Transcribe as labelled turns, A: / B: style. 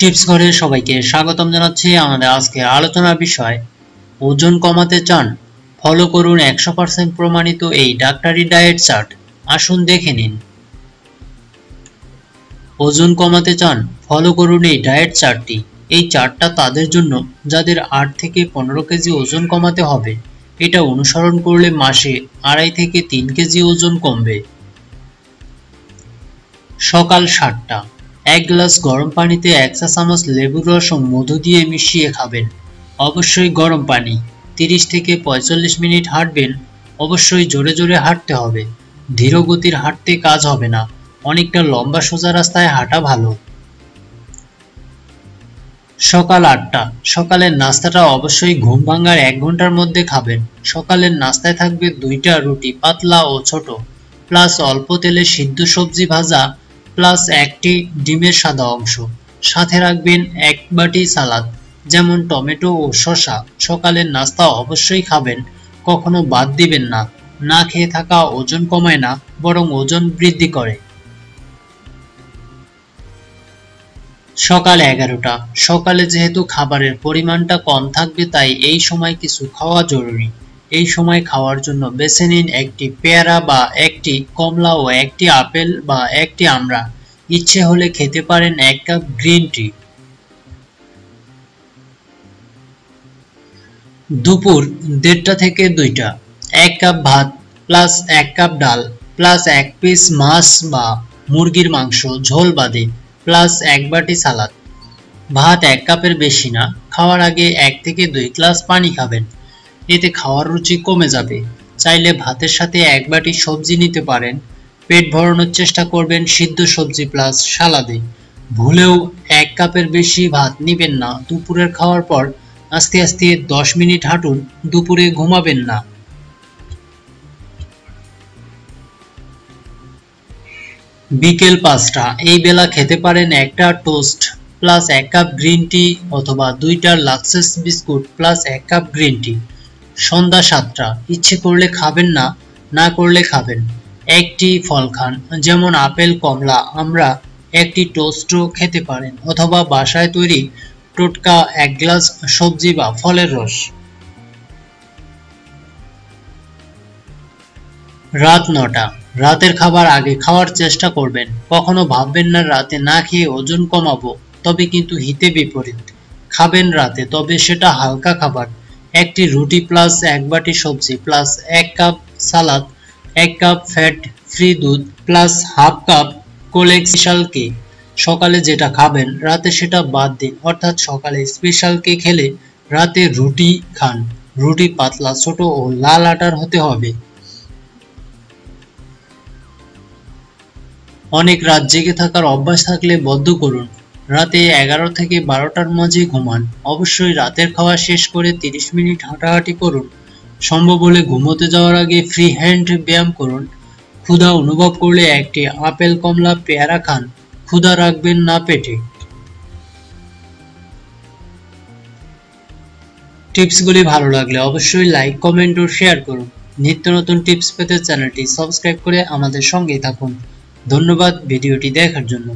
A: Tips ঘরে সবাইকে স্বাগতম জানাচ্ছি আমাদের আজকে আলোচনার বিষয়, ওজন কমাতে চান, ফলো করুন একশো পার্সেন্ট প্রমাণিত এই ডাক্তারি ডায়েট চার্ট। আসুন দেখে নিন। ওজন কমাতে চান, ফলো করুন এই ডায়েট চার্টটি। এই চার্টটা তাদের জন্য যাদের আট থেকে পনেরো কেজি ওজন কমাতে হবে, এটা অনুসরণ করলে মাসে আড়াই থেকে তিন কেজি ওজন কমবে। সকাল সাতটা। এক গ্লাস গরম পানিতে এক চা চামচ লেবুর রস ও মধু দিয়ে মিশিয়ে খাবেন। অবশ্যই গরম পানি। তিরিশ থেকে পঁয়তাল্লিশ মিনিট হাঁটবেন। অবশ্যই জোরে জোরে হাঁটতে হবে। ধীর গতির হাঁটতে কাজ হবে না। অনেকটা লম্বা সোজা রাস্তায় হাঁটা ভালো। সকাল আটটা। সকালের নাস্তাটা অবশ্যই ঘুম ভাঙার এক ঘণ্টার মধ্যে খাবেন। সকালের নাস্তায় থাকবে দুইটা রুটি, পাতলা ও ছোট। প্লাস অল্প তেলে সিদ্ধ সবজি ভাজা প্লাস একটি ডিমের সাদা অংশ। সাথে রাখবেন এক বাটি সালাদ, যেমন টমেটো ও শসা। সকালের নাস্তা অবশ্যই খাবেন, কখনো বাদ দিবেন না। না খেয়ে থাকা ওজন কমায় না, বরং ওজন বৃদ্ধি করে। সকাল এগারোটা। সকালে যেহেতু খাবারের পরিমাণটা কম থাকবে, তাই এই সময় কিছু খাওয়া জরুরি। এই সময় খাওয়ার জন্য বেছে নিন একটি পেয়ারা বা একটি কমলা ও একটি আপেল বা একটি আমড়া ইচ্ছে হলে খেতে পারেন এক কাপ গ্রিন টি। দুপুর দেড়টা থেকে দুইটা। এক কাপ ভাত প্লাস এক কাপ ডাল প্লাস এক পিস মাছ বা মুরগির মাংস, ঝোল বাদে প্লাস এক বাটি সালাদ। ভাত এক কাপের বেশি না, খাওয়ার আগে এক থেকে দুই গ্লাস পানি খাবেন। এতে খাওয়ার রুচি কমে যাবে। চাইলে ভাতের সাথে এক বাটি সবজি নিতে পারেন। পেট ভরানোর চেষ্টা করবেন সিদ্ধ সবজি প্লাস সালাদে। ভুলেও এক কাপের বেশি ভাত নিবেন না। দুপুরের খাওয়ার পর আস্তে আস্তে দশ মিনিট হাঁটুন, দুপুরে ঘুমাবেন না। বিকেল পাঁচটা। এই বেলা খেতে পারেন একটা টোস্ট প্লাস এক কাপ গ্রিন টি অথবা দুইটা লাক্সেস বিস্কুট প্লাস এক কাপ গ্রিন টি সন্ধ্যা সাতটা। ইচ্ছে করলে খাবেন না না করলে খাবেন। একটি ফল খান, যেমন আপেল, কমলা। আমরা একটি টোস্টও খেতে পারেন, অথবা বাসায় তৈরি টোটকা, এক গ্লাস সবজি বা ফলের রস। রাত নটা। রাতের খাবার আগে খাওয়ার চেষ্টা করবেন। কখনো ভাববেন না, রাতে না খেয়ে ওজন কমাবো, তবে কিন্তু হিতে বিপরীত। খাবেন রাতে, তবে সেটা হালকা খাবার। একটি রুটি প্লাস এক বাটি সবজি প্লাস এক কাপ সালাদ এক কাপ ফ্যাট ফ্রি দুধ প্লাস হাফ কাপ কোলেক স্পেশাল কেক সকালে যেটা খাবেন, রাতে সেটা বাদ দিন। অর্থাৎ সকালে স্পেশাল কেক খেলে রাতে রুটি খান। রুটি পাতলা, ছোট ও লাল আটার হতে হবে। অনেক রাত জেগে থাকার অভ্যাস থাকলে বদ্ধ করুন। রাতে এগারো থেকে বারোটার মাঝে ঘুমান। অবশ্যই রাতের খাওয়া শেষ করে তিরিশ মিনিট হাঁটাহাঁটি করুন। সম্ভব হলে ঘুমোতে যাওয়ার আগে ফ্রি হ্যান্ড ব্যায়াম করুন। ক্ষুধা অনুভব করলে একটি আপেল, কমলা, পেয়ারা খান। ক্ষুধা রাখবেন না পেটে। টিপসগুলি ভালো লাগলে অবশ্যই লাইক কমেন্ট ও শেয়ার করুন। নিত্য নতুন টিপস পেতে চ্যানেলটি সাবস্ক্রাইব করে আমাদের সঙ্গেই থাকুন। ধন্যবাদ ভিডিওটি দেখার জন্য।